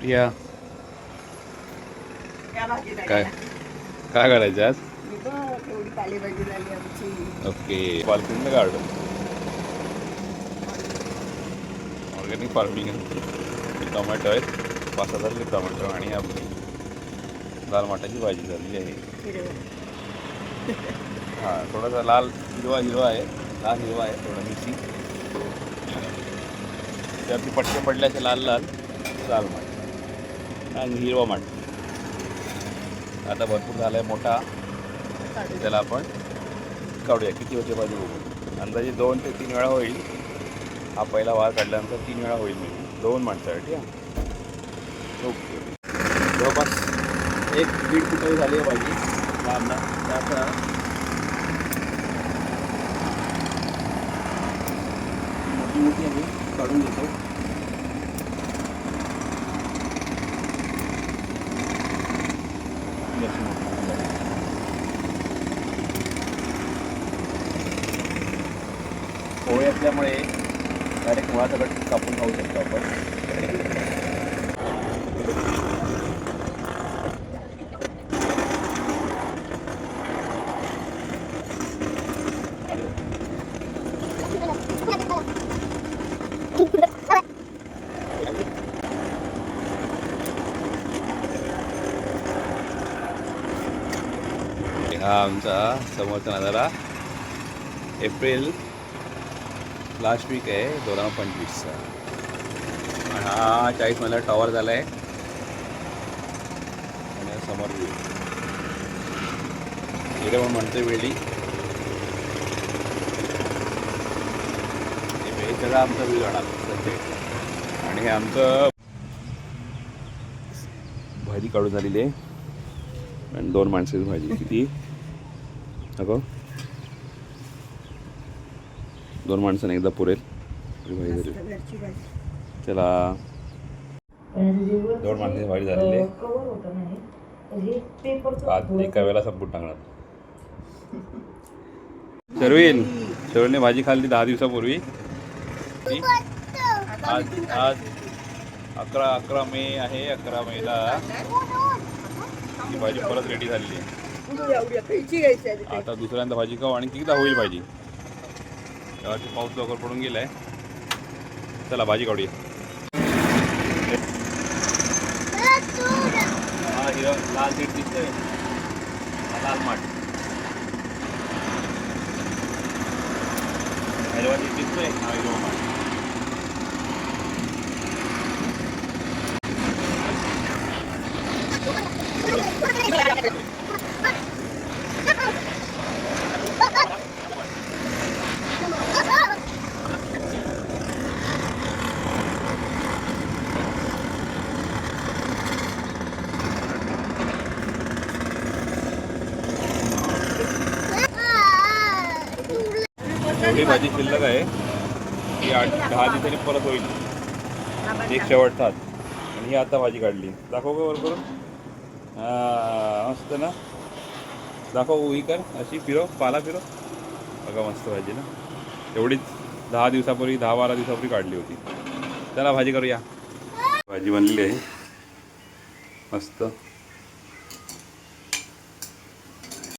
प्रिया काय. काय करायचं आज? ओके. पालखीचं गार्डन ऑर्गॅनिक फार्मिंग टोमॅटो आहेत. पाच हजारचे टोमॅटो आणि आपली लाल माटाची भाजी झालेली आहे. हां थोडासा लाल हिरवा हिरवा आहे. लाल हिरवा आहे थोडा मिरची. त्यावरती पटके पडले असे लाल लाल लाल माठ आणि हिरवा माठ. आता भरपूर झाला आहे मोठा. त्याला आपण काढूया. किती होते पाहिजे बघू. अंदाजे दोन ते तीन वेळा होईल. हा पहिला वार काढल्यानंतर तीन वेळा होईल मी दोन माणसासाठी हां ओके. जवळपास एक दीड कुटल झाली आहे भाजी लांबला आता मोठी मोठी आम्ही काढून घेतो ही अशी मोठी मोठी झाली. पोळी असल्यामुळे डायरेक्ट मुळासकट कापून खाऊ शकतो आपण. हा आमचा समोरचा नजारा एप्रिल लास्ट वीक आहे दोन हजार पंचवीसचा. आणि हा चाळीसमधला टॉवर झाला आहे आणि समोर व्ह्यू इकडे पण म्हणते वेळी सगळा आमचा व्ह्यू जाणार सध्या. आणि हे आमचं भाजी काढून झालेली आहे. आणि दोन माणसाची भाजी. किती? अगं दोन माणसाने एकदा पुरेल. चला. दोन माणसाची भाजी झालेली. आहे कवर होतं ना पेपर आज एका वेळेला संपून टाकणार. शर्विन शर्विनने भाजी खाल्ली दहा दिवसापूर्वी? आज आज अकरा अकरा मे आहे अकरा मेला. ही भाजी परत रेडी झालेली आहे. आता दुसऱ्यांदा भाजी खाऊ आणि कितीदा होईल भाजी? त्यावरती पाऊस लवकर पडून गेलाय. चला भाजी काढूया. हा हिरो लाल सीट दिसतोय. लाल माठ. हिरवा दिसतोय हा हिरवा माठ. एवढी भाजी शिल्लक आहे. ही आठ दहा दिवसांनी परत होईल. एक शेवटचा आणि ही आता भाजी काढली. दाखव का वर करून मस्त ना? दाखव उही कर. अशी फिरव पाला फिरव बघा मस्त भाजी ना? एवढीच दहा दिवसापूर्वी दहा बारा दिवसापूर्वी काढली होती. चला भाजी करूया. भाजी बनलेली आहे. मस्त.